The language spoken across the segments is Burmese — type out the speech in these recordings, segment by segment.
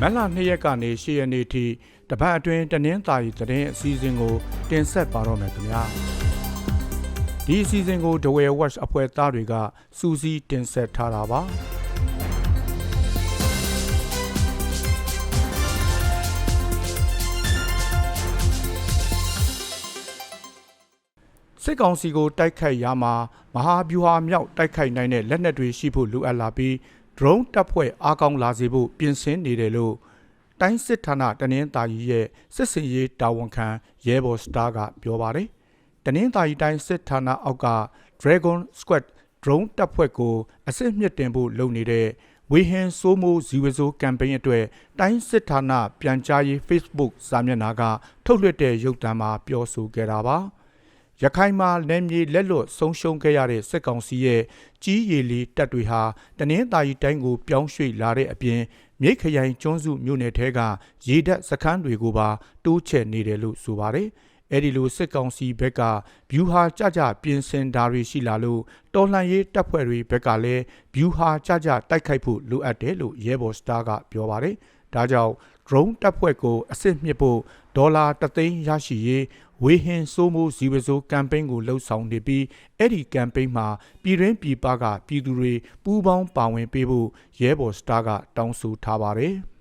မတ်လ2ရက်ကနေ10ရက်နေ့ထိတပတ်အတွင်းတနင်္သာရီသတင်းအစည်းအဝေးကိုတင်ဆက်ပါတော့မယ်ခင်ဗျာဒီအစည်းအဝေးကို The Way Watch အဖွဲ့သားတွေကစူးစီးတင်ဆက်ထားတာပါစစ်ကောင်စီကိုတိုက်ခိုက်ရမှာမဟာဗျူဟာမြောက်တိုက်ခိုက်နိုင်တဲ့လက်နက်တွေရှိဖို့လိုအပ်လာပြီး drone တပ်ဖွဲ့အားကောင်းလာစေဖို့ပြင်ဆင်နေတယ်လို့တိုင်းစစ်ဌာနတနင်္သာရီရဲ့စစ်စင်ရေးတာဝန်ခံရဲဘော်စတားကပြောပါတယ်။တနင်္သာရီတိုင်းစစ်ဌာနအောက်က Dragon Squad drone တပ်ဖွဲ့ကိုအစစ်မြစ်တင်ဖို့လုပ်နေတဲ့ဝေဟင်စိုးမိုးဇီဝစိုးကမ်ပိန်းအတွက်တိုင်းစစ်ဌာနပြန်ကြားရေး Facebook စာမျက်နှာကထုတ်လွှင့်တဲ့ရုပ်သံမှာပြောဆိုခဲ့တာပါ။ ရခိုင်မှာလက်မြေလက်လွတ်ဆုံးရှုံးခဲ့ရတဲ့စစ်ကောင်စီရဲ့ကြီးရည်လီတပ်တွေဟာတနင်္သာရီတိုင်းကိုပြောင်းရွှေ့လာတဲ့အပြင်မြိတ်ခရိုင်ကျွန်းစုမြို့နယ်ထဲကရေတပ်စခန်းတွေကိုပါတိုးချဲ့နေတယ်လို့ဆိုပါတယ်။အဲဒီလိုစစ်ကောင်စီဘက်ကဗျူဟာကြကြပြင်ဆင်တာတွေရှိလာလို့တော်လှန်ရေးတပ်ဖွဲ့တွေဘက်ကလည်းဗျူဟာကြကြတိုက်ခိုက်ဖို့လိုအပ်တယ်လို့ရဲဘော်စတားကပြောပါတယ်။ဒါကြောင့် drone တပ်ဖွဲ့ကိုအစစ်မြစ်ဖို့ဒေါ်လာတသိန်းရရှိရေး ဝေဟင်စိုးမိုးဇီဝစိုးကမ်ပိန်းကိုလှုပ်ဆောင်နေပြီးအဲ့ဒီကမ်ပိန်းမှာပြည်တွင်းပြည်ပကပြည်သူတွေပူးပေါင်းပါဝင်ပေးဖို့ရဲဘော်စတားကတောင်းဆိုထားပါတယ်။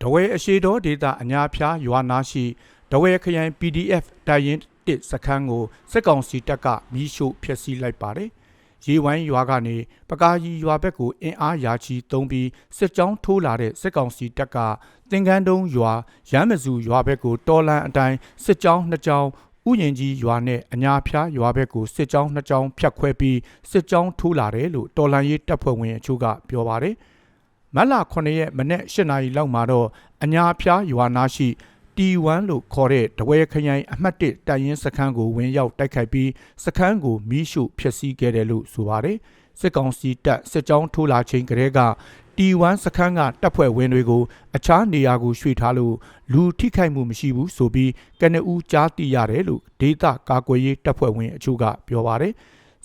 တဝဲအရှိတော်ဒေတာအညာဖျားရွာနာရှိတဝဲခရိုင် PDF တိုင်ရင်တစ်စခန်းကိုစစ်ကောင်စီတပ်ကမီးရှို့ဖျက်ဆီးလိုက်ပါတယ်။ ရေဝိုင်းရွာကနေပကာကြီးရွာဘက်ကိုအင်အားရာချီသုံးပြီးစစ်ကြောင်းထိုးလာတဲ့စစ်ကောင်စီတပ်ကသင်္ကန်းတုံးရွာရမ်းမစုရွာဘက်ကိုတော်လန်အတိုင်းစစ်ကြောင်းနှစ်ကြောင်းဥယျင်ကြီးရွာနဲ့အညာဖျားရွာဘက်ကိုစစ်ကြောင်းနှစ်ကြောင်းဖြတ်ခွဲပြီးစစ်ကြောင်းထိုးလာတယ်လို့တော်လန်ရေးတပ်ဖွဲ့ဝင်အချို့ကပြောပါတယ်မတ်လ9ရက်မနေ့8နာရီလောက်မှာတော့အညာဖျားရွာနာရှိ T1 လို့ခေါ်တဲ့တဝဲခရိုင်အမှတ်1တိုင်ရင်စခန်းကိုဝင်ရောက်တိုက်ခိုက်ပြီးစခန်းကိုမီးရှို့ဖျက်ဆီးခဲ့တယ်လို့ဆိုပါတယ်စစ်ကောင်စီတပ်စစ်ကြောင်းထိုးလာချိန်ကတည်းက T1 စခန်းကတပ်ဖွဲ့ဝင်တွေကိုအခြားနေရာကိုရွှေ့ထားလို့လူထိခိုက်မှုမရှိဘူးဆိုပြီးကနဦးကြားသိရတယ်လို့ဒေသကာကွယ်ရေးတပ်ဖွဲ့ဝင်အချို့ကပြောပါတယ်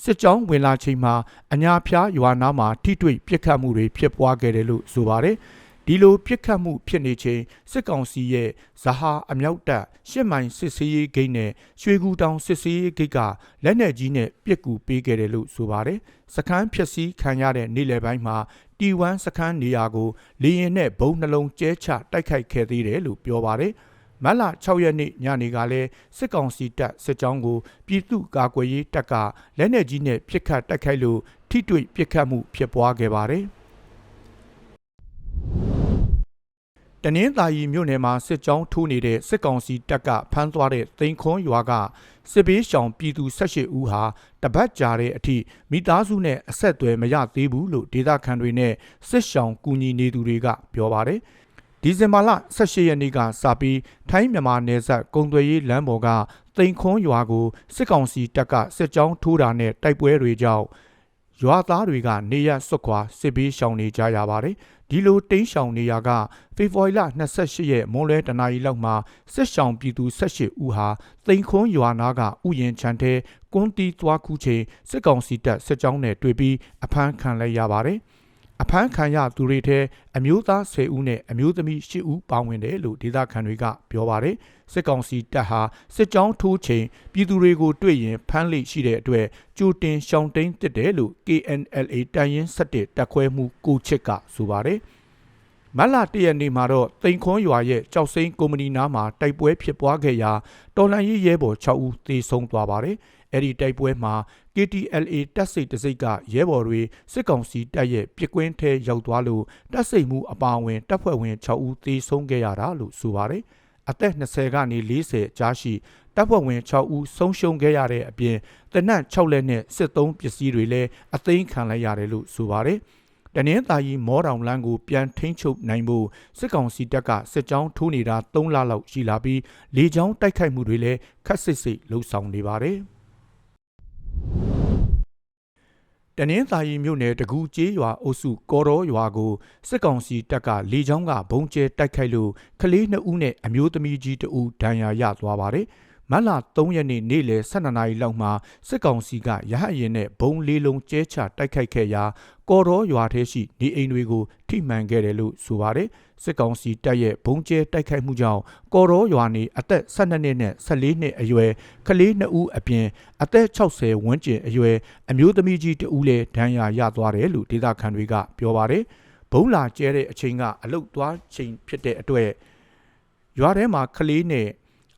စစ်ကြောင်းဝင်လာချိန်မှာအညာဖျားရွာနာမှာထိတွေ့ပစ်ခတ်မှုတွေဖြစ်ပွားခဲ့တယ်လို့ဆိုပါတယ်။ ဒီလိုပြစ်ခတ်မှုဖြစ်နေချိန်စစ်ကောင်စီရဲ့ဇဟာအမြောက်တပ်ရှစ်မိုင်စစ်ဆေးရေးဂိတ်နဲ့ရွှေကူတောင်စစ်ဆေးရေးဂိတ်ကလက်နက်ကြီးနဲ့ပြစ်ကူပေးခဲ့တယ်လို့ဆိုပါတယ်။စခန်းဖြစ်စည်းခံရတဲ့နေ့လယ်ပိုင်းမှာ T1 စခန်းနေရာကိုလေရင်နဲ့ဘုံနှလုံးကျဲချတိုက်ခိုက်ခဲ့သေးတယ်လို့ပြောပါတယ်။မတ်လ6ရက်နေ့ညနေကလည်းစစ်ကောင်စီတပ်စစ်ကြောင်းကိုပြည်သူ့ကာကွယ်ရေးတပ်ကလက်နက်ကြီးနဲ့ပစ်ခတ်တိုက်ခိုက်လို့ထိတွေ့ပစ်ခတ်မှုဖြစ်ပွားခဲ့ပါတယ်။ တနင်္သာရီမြို့နယ်မှာစစ်ကြောင်းထိုးနေတဲ့စစ်ကောင်စီတပ်ကဖမ်းသွားတဲ့သိန်းခွန်းရွာကစစ်ဘေးရှောင်ပြည်သူ18ဦးဟာတပတ်ကြာတဲ့အထိမိသားစုနဲ့အဆက်အသွယ်မရသေးဘူးလို့ဒေသခံတွေနဲ့စစ်ရှောင်ကူညီနေသူတွေကပြောပါတယ်။ဒီဇင်ဘာလ18ရက်နေ့ကစပြီးထိုင်းမြန်မာနယ်စပ်ကုံသွေးရေးလမ်းပေါ်ကသိန်းခွန်းရွာကိုစစ်ကောင်စီတပ်ကစစ်ကြောင်းထိုးတာနဲ့တိုက်ပွဲတွေကြောင့်ရွာသားတွေကနေရစွတ်ခွာစစ်ဘေးရှောင်နေကြရပါတယ်။ ဒီလိုတိမ်းရှောင်နေရကဖေဖော်ဝါရီလ28ရက်မွန်လွဲတနာရီလောက်မှာစစ်ရှောင်ပြည်သူ18ဦးဟာတိန်ခွန်းရွာနာကဥယျင်ချန်တဲကွန်းတီးသွားခုချိန်စစ်ကောင်စီတပ်စစ်ကြောင်းနဲ့တွေ့ပြီးအဖမ်းခံလိုက်ရပါတယ်။အ ဖမ်းခံရသူတွေထဲအမျိုးသား10ဦးနဲ့အမျိုးသမီး10ဦးပါဝင်တယ်လို့ဒေသခံတွေကပြောပါတယ်စစ်ကောင်စီတပ်ဟာစစ်ကြောင်းထိုးချိန်ပြည်သူတွေကိုတွေ့ရင်ဖမ်းလိရှိတဲ့အတွက်ကြိုတင်ရှောင်တိန်တစ်တယ်လို့ KNLA တန်ရင်7တက်ခွဲမှုကိုချစ်ကဆိုပါတယ်မလတရက်နေ့မှာတော့တိန်ခွန်းရွာရဲ့ကြောက်စိမ်းကုမ္ပဏီနားမှာတိုက်ပွဲဖြစ်ပွားခဲ့ရာတော်လန်ရေးရဲဘော်6ဦးသေဆုံးသွားပါတယ်။ အဲ့ဒီတိုက်ပွဲမှာ KTLA တပ်စိတ်တစိတ်ကရဲဘော်တွေစစ်ကောင်စီတပ်ရဲ့ပြစ်ကွင်းထဲရောက်သွားလို့တပ်စိတ်မှုအပါအဝင်တပ်ဖွဲ့ဝင်6ဦးသေဆုံးခဲ့ရတာလို့ဆိုပါတယ်။အသက်20ကနေ40ကြားရှိတပ်ဖွဲ့ဝင်6ဦးဆုံးရှုံးခဲ့ရတဲ့အပြင်တနက်6လက်နဲ့စစ်သုံးပစ္စည်းတွေလည်းအသိမ်းခံလိုက်ရတယ်လို့ဆိုပါတယ်။တနင်္သာရီမောတောင်လန်းကိုပြန်ထိန်းချုပ်နိုင်ဖို့စစ်ကောင်စီတပ်ကစစ်ကြောင်းထိုးနေတာ3လလောက်ရှိလာပြီးလေကြောင်းတိုက်ခိုက်မှုတွေလည်းခက်ဆစ်စစ်လှုပ်ဆောင်နေပါတယ်။ တနင်္သာရီမြို့နယ်တကူကျေးရွာအုပ်စုကော်တော်ရွာကိုစစ်ကောင်စီတပ်ကလေကြောင်းကဘုံကျဲတိုက်ခိုက်လို့ကလေး2ဦးနဲ့အမျိုးသမီးကြီး2ဦးဒဏ်ရာရသွားပါတယ်။ မမတ်လ3ရက်နေ့နေ့လယ်12နာရီလောက်မှာစစ်ကောင်စီကရဟတ်ရင်နဲ့ဘုံလေးလုံးကျဲချတိုက်ခိုက်ခဲ့ရာကော်တော်ရွာထဲရှိနေအိမ်တွေကိုထိမှန်ခဲ့တယ်လို့ဆိုပါတယ်စစ်ကောင်စီတပ်ရဲ့ဘုံကျဲတိုက်ခိုက်မှုကြောင့်ကော်တော်ရွာနေအသက်12နှစ်နဲ့14နှစ်အရွယ်ကလေး2ဦးအပြင်အသက်60ဝန်းကျင်အရွယ်အမျိုးသမီးကြီး2ဦးလည်းဒဏ်ရာရသွားတယ်လို့ဒေသခံတွေကပြောပါတယ်ဘုံလာကျဲတဲ့အချိန်ကအလုတ်သွားချိန်ဖြစ်တဲ့အတွက်ရွာထဲမှာကလေးနဲ့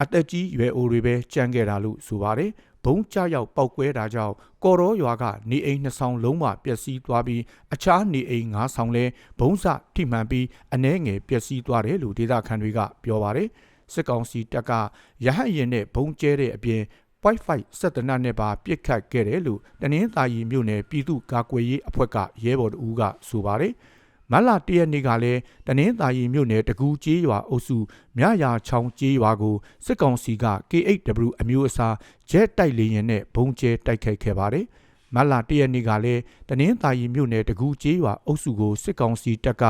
အသက်ကြီးရွယ်အိုတွေပဲကြံခဲ့တာလို့ဆိုပါတယ်ဘုံကြရောက်ပောက်ကွဲတာကြောင့်ကော်ရောရွာကနေအိမ်နှစ်ဆောင်လုံးဝပျက်စီးသွားပြီးအခြားနေအိမ်ငါးဆောင်လဲဘုံစထိမှန်ပြီးအနှဲငယ်ပျက်စီးသွားတယ်လို့ဒေသခံတွေကပြောပါတယ်စစ်ကောင်စီတပ်ကရဟတ်ရင်နဲ့ဘုံကျဲတဲ့အပြင် Wi-Fi စက်တနတ်နဲ့ပါပြစ်ခတ်ခဲ့တယ်လို့တနင်္သာရီမြို့နယ်ပြည်သူ့ကာကွယ်ရေးအဖွဲ့ကရဲဘော်တဦးကဆိုပါတယ် မတ်လတရက်နေ့ကလည်းတနင်္သာရီမြို့နယ်တကူကျေးရွာအုပ်စုမြရာချောင်းကျေးရွာကိုစစ်ကောင်စီက K8W အမျိုးအစားဂျက်တိုက်လေယာဉ်နဲ့ဘုံကျဲတိုက်ခိုက်ခဲ့ပါတယ်။မတ်လတရက်နေ့ကလည်းတနင်္သာရီမြို့နယ်တကူကျေးရွာအုပ်စုကိုစစ်ကောင်စီတပ်က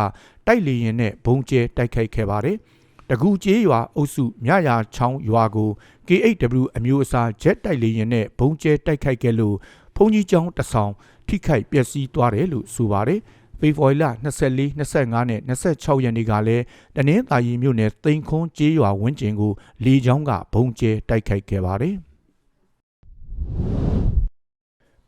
တိုက်လေယာဉ်နဲ့ဘုံကျဲတိုက်ခိုက်ခဲ့ပါတယ်။တကူကျေးရွာအုပ်စုမြရာချောင်းရွာကို K8W အမျိုးအစားဂျက်တိုက်လေယာဉ်နဲ့ဘုံကျဲတိုက်ခိုက်ခဲ့လို့ဖုန်ကြီးကျောင်းတဆောင်ထိခိုက်ပျက်စီးသွားတယ်လို့ဆိုပါတယ်။ ဖေဖော်ဝါရီလ24 25နဲ့26ရက်နေ့ကလည်းတနင်္သာရီမြို့နယ်သိမ်ခွန်းကျေးရွာဝန်းကျင်ကိုလေကြောင်းကဘုံကျဲတိုက်ခိုက်ခဲ့ပါတယ်။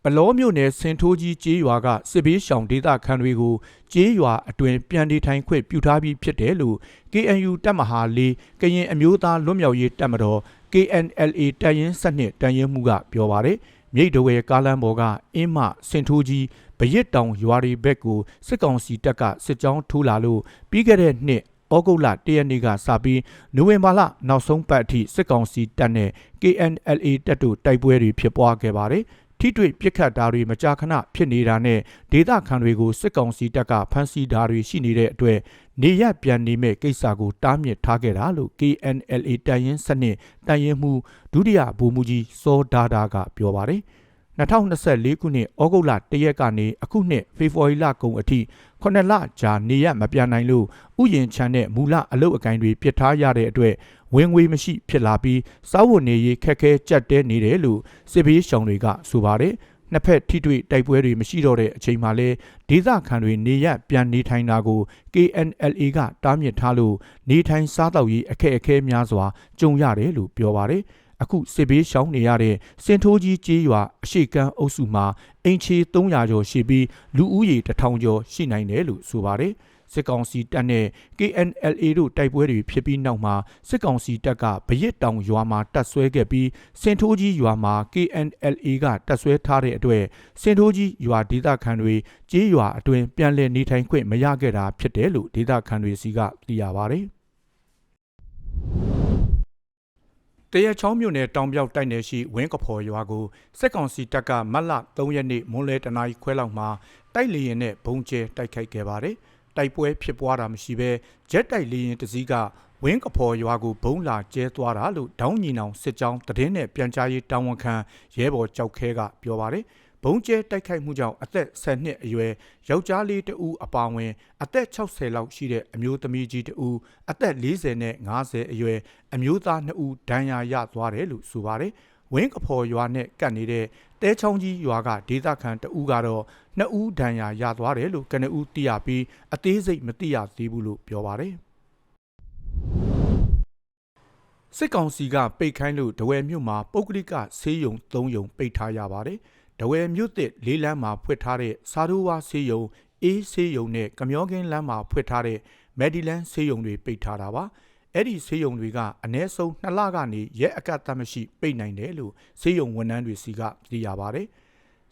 ပလောမြို့နယ်စင်ထိုးကြီးကျေးရွာကစစ်ဘေးရှောင်ဒေသခံတွေကိုကျေးရွာအတွင်ပြန်နေထိုင်ခွင့်ပြုထားပြီးဖြစ်တယ်လို့ KNU တပ်မဟာလေးကရင်အမျိုးသားလွတ်မြောက်ရေးတပ်မတော် KNLA တရင်စနစ်တရင်မှုကပြောပါတယ်။မြိတ်တဝဲကားလမ်းပေါ်ကအင်းမစင်ထိုးကြီးဗရစ်တောင်ရွာတွေဘက်ကိုစစ်ကောင်စီတပ်ကစစ်ကြောင်းထိုးလာလို့ပြီးခဲ့တဲ့နှစ်ဩဂုတ်လ၁ရက်နေ့ကစပြီးနိုဝင်ဘာလနောက်ဆုံးပတ်အထိစစ်ကောင်စီတပ်နဲ့ KNLA တပ်တို့တိုက်ပွဲတွေဖြစ်ပွားခဲ့ပါတယ်။ထိတွေ့ပြစ်ခတ်တာတွေမကြာခဏဖြစ်နေတာနဲ့ဒေသခံတွေကိုစစ်ကောင်စီတပ်ကဖမ်းဆီးတာတွေရှိနေတဲ့အတွက် နေရပြန်နေမဲ့ကိစ္စကိုတားမြစ်ထားခဲ့တာလို့ KNLA တရင်စနစ်တရင်မှုဒုတိယဗိုလ်မှူးကြီးစောဒါဒါကပြောပါတယ်။2024ခုနှစ်ဩဂုတ်လ1ရက်ကနေအခုနှစ်ဖေဖော်ဝါရီလကုန်အထိ9လကြာနေရမပြန်နိုင်လို့ဥယျင်ချမ်းတဲ့မူလအလုတ်အကင်တွေပြစ်ထားရတဲ့အတွက်ဝင်ငွေမရှိဖြစ်လာပြီးစားဝတ်နေရေးခက်ခဲကြက်တဲနေတယ်လို့စစ်ဘေးရှောင်တွေကဆိုပါတယ် နှစ်ဖက်ထိတွေ့တိုက်ပွဲတွေမရှိတော့တဲ့အချိန်မှာလဲဒေသခံတွေနေရပြန်နေထိုင်တာကို KNLA ကတားမြစ်ထားလို့နေထိုင်စားတောက်ရေးအခက်အခဲများစွာကြုံရတယ်လို့ပြောပါတယ်။အခုစစ်ဘေးရှောင်နေရတဲ့စင်ထိုးကြီးကျေးရွာအရှိကန်းအုပ်စုမှာအင်ချီ300ကျော်ရှိပြီးလူဦးရေ1000ကျော်ရှိနိုင်တယ်လို့ဆိုပါတယ် စစ်ကောင်စီတပ်နဲ့ KNLA တို့တိုက်ပွဲတွေဖြစ်ပြီးနောက်မှာစစ်ကောင်စီတပ်ကဗရစ်တောင်ရွာမှာတပ်ဆွဲခဲ့ပြီးစင်ထိုးကြီးရွာမှာ KNLA ကတပ်ဆွဲထားတဲ့အတွက်စင်ထိုးကြီးရွာဒေသခံတွေကြေးရွာအတွင်ပြန်လည်နေထိုင်ခွင့်မရခဲ့တာဖြစ်တယ်လို့ဒေသခံတွေစီကသိရပါဗျ။တရချောင်းမြို့နယ်တောင်ပြောက်တိုက်နယ်ရှိဝင်းကဖော်ရွာကိုစစ်ကောင်စီတပ်ကမတ်လ3ရက်နေ့မွန်းလယ်တနာရီခွဲလောက်မှာတိုက်လေရင်နဲ့ဘုံကျဲတိုက်ခိုက်ခဲ့ပါတယ်။ တိုက်ပွဲဖြစ်ပွားတာမရှိဘဲဂျက်တိုက်လေရင်တစည်းကဝင်းကဖော်ရွာကိုဘုံလာကျဲသွားတာလို့ဒေါင်းညီနောင်စစ်ကြောင်းတည်င်းနဲ့ပြန်ကြားရေးတာဝန်ခံရဲဘော်ကြောက်ခဲကပြောပါတယ်။ဘုံကျဲတိုက်ခိုက်မှုကြောင့်အသက်10နှစ်အရွယ်ယောက်ျားလေးတဦးအပါအဝင်အသက်60လောက်ရှိတဲ့အမျိုးသမီးကြီးတဦးအသက်40နဲ့50အရွယ်အမျိုးသား2ဦးဒဏ်ရာရသွားတယ်လို့ဆိုပါတယ်ဝင်းကဖော်ရွာနဲ့ကပ်နေတဲ့ တဲချောင်းကြီးရွာကဒေသခံတဦးကတော့နှစ်ဦးဒဏ်ရာရသွားတယ်လို့ကနဦးသိရပြီးအသေးစိတ်မသိရသေးဘူးလို့ပြောပါတယ်စစ်ကောင်စီကပိတ်ခိုင်းလို့ဒဝယ်မြို့မှာပုဂ္ဂလိကဆေးရုံ၃ရုံပိတ်ထားရပါတယ်။ဒဝယ်မြို့သစ်လေးလမ်းမှာဖွင့်ထားတဲ့စာဒိုဝါဆေးရုံအေးဆေးရုံနဲ့ကမျောကင်းလမ်းမှာဖွင့်ထားတဲ့မက်ဒီလန်ဆေးရုံတွေပိတ်ထားတာပါ အဲ့ဒီဆေးရုံတွေကအ ਨੇ ဆုံး2လကနေရက်အကန့်အသတ်မရှိပိတ်နိုင်တယ်လို့ဆေးရုံဝန်ထမ်းတွေစီကသိရပါတယ်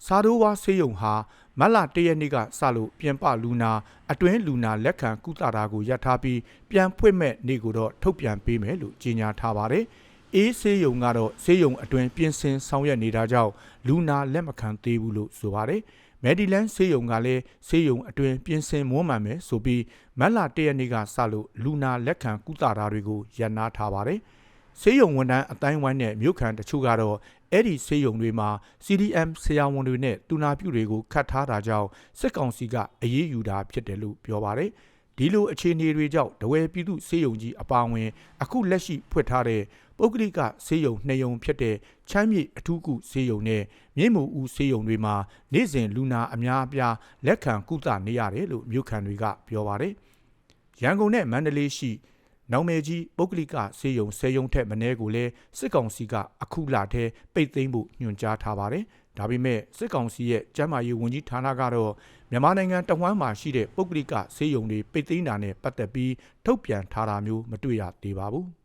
စာဒိုဝါဆေးရုံဟာမတ်လ၁ရက်နေ့ကစလို့ပြင်ပလူနာအတွင်းလူနာလက်ခံကုသတာကိုရပ်ထားပြီးပြန်ဖွင့်မဲ့နေ့ကိုတော့ထုတ်ပြန်ပေးမယ်လို့ကြေညာထားပါတယ်။အေးဆေးရုံကတော့ဆေးရုံအတွင်ပြင်ဆင်ဆောင်ရွက်နေတာကြောင့်လူနာလက်မခံသေးဘူးလို့ဆိုပါတယ်။ မယ်ဒီလန်ဆေးရုံကလည်းဆေးရုံအတွင်ပြင်ဆင်မွမ်းမံမယ်ဆိုပြီးမတ်လ၁ရက်နေ့ကစလို့လူနာလက်ခံကုသတာတွေကိုရပ်နားထားပါတယ်။ဆေးရုံဝန်ထမ်းအတိုင်းဝိုင်းနဲ့မြို့ခံတချို့ကတော့အဲ့ဒီဆေးရုံတွေမှာ CDM ဆရာဝန်တွေနဲ့တူနာပြုတွေကိုခတ်ထားတာကြောင့်စစ်ကောင်စီကအရေးယူတာဖြစ်တယ်လို့ပြောပါတယ်။ ဒီဒီလိုအခြေအနေတွေကြောင့်တဝဲပြည်သူစေယုံကြီးအပါအဝင် အခုလက်ရှိဖွင့်ထားတဲ့ပုဂ္ဂလိကစေယုံနှစ်ယုံဖြစ်တဲ့ချမ်းမြေအထူးကုစေယုံနဲ့မြင့်မူဦးစေယုံတွေမှာနေ့စဉ်လူနာအများအပြားလက်ခံကုသနေရတယ်လို့မြို့ခံတွေကပြောပါတယ်ရန်ကုန်နဲ့မန္တလေးရှိနောင်မယ်ကြီးပုဂ္ဂလိကစေယုံဆယ်ယုံထက်မနည်းကိုလည်းစစ်ကောင်စီကအခုလထဲပိတ်သိမ်းဖို့ညွှန်ကြားထားပါတယ်။ ဒါပေမဲ့စစ်ကောင်စီရဲ့ကျန်းမာရေးဝန်ကြီးဌာနကတော့မြန်မာနိုင်ငံတဝမ်းမှာရှိတဲ့ပုဂ္ဂလိကစေယုံတွေပိတ်သိမ်းတာနဲ့ပတ်သက်ပြီးထုတ်ပြန်ထားတာမျိုးမတွေ့ရသေးပါဘူး။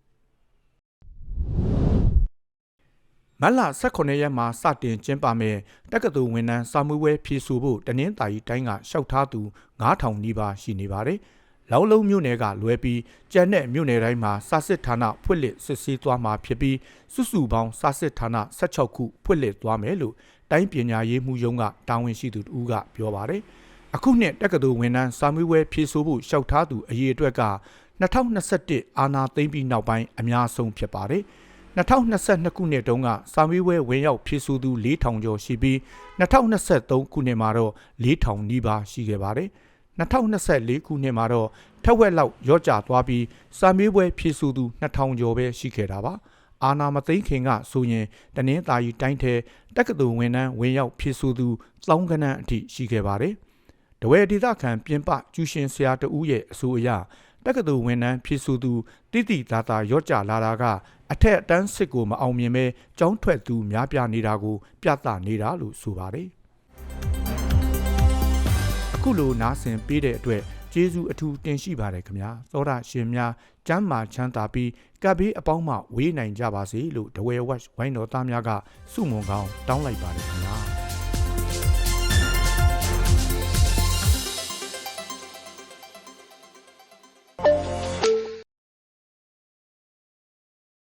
မတ်လ18ရက်မှာစတင်ကျင်းပမယ်တက္ကသိုလ်ဝန်ထမ်းစာမှုဝဲဖြည့်ဆို့ဖို့တနင်္သာရီတိုင်းကရှောက်ထားသူ9000နီးပါးရှိနေပါတယ်။လောင်းလုံးမြို့နယ်ကလွဲပြီးကြံတဲ့မြို့နယ်တိုင်းမှာစာစစ်ဌာနဖွင့်လှစ်စစ်ဆေးသွားမှာဖြစ်ပြီးစုစုပေါင်းစာစစ်ဌာန16ခုဖွင့်လှစ်သွားမယ်လို့ တိုင်းပညာရေးမှူးရုံးကတာဝန်ရှိသူတူကပြောပါတယ်။အခုနှစ်တက္ကသိုလ်ဝန်ထမ်းစာမေးပွဲဖြေဆိုဖို့ရှောက်ထားသူအရေးအတွက်က2021အာနာသိမ့်ပြီးနောက်ပိုင်းအများဆုံးဖြစ်ပါတယ်။2022ခုနှစ်တုန်းကစာမေးပွဲဝင်ရောက်ဖြည့်ဆို့သူ4000ကျော်ရှိပြီး2023ခုနှစ်မှာတော့4000နီးပါးရှိခဲ့ပါတယ်။2024ခုနှစ်မှာတော့ထက်ဝက်လောက်ရော့ကျသွားပြီးစာမေးပွဲဖြည့်ဆို့သူ2000ကျော်ပဲရှိခဲ့တာပါ။ အာနာမသိန်းခင်ကဆိုရင်တနင်္သာရီတိုင်းထဲတက္ကသိုလ်ဝန်ထမ်းဝင်ရောက်ဖြည့်ဆို့သူတောင်းကနန်းအထိရှိခဲ့ပါတယ်။တဝဲဒေသခံပြင်ပကျူရှင်ဆရာတဦးရဲ့အဆိုအရတက္ကသိုလ်ဝန်ထမ်းဖြစ်ဆိုသူတိတိသားသားရော့ကျလာတာကအထက်အတန်းစစ်ကိုမအောင်မြင်ပဲကြောင်းထွက်သူများပြားနေတာကိုပြသနေတာလို့ဆိုပါတယ်အခုလိုနားဆင်ပေးတဲ့အတွက် ကျေးဇူးအထူးတင်ရှိပါတယ်ခင်ဗျာသောတာရှင်များကျမ်းမာချမ်းသာပြီးကပ်ဘေးအပေါင်းမှဝေးနိုင်ကြပါစေလို့ဒဝဲဝက်ဝိုင်းတော်သားများကစုမုံကောင်းတောင်းလိုက်ပါတယ်ခင်ဗျာ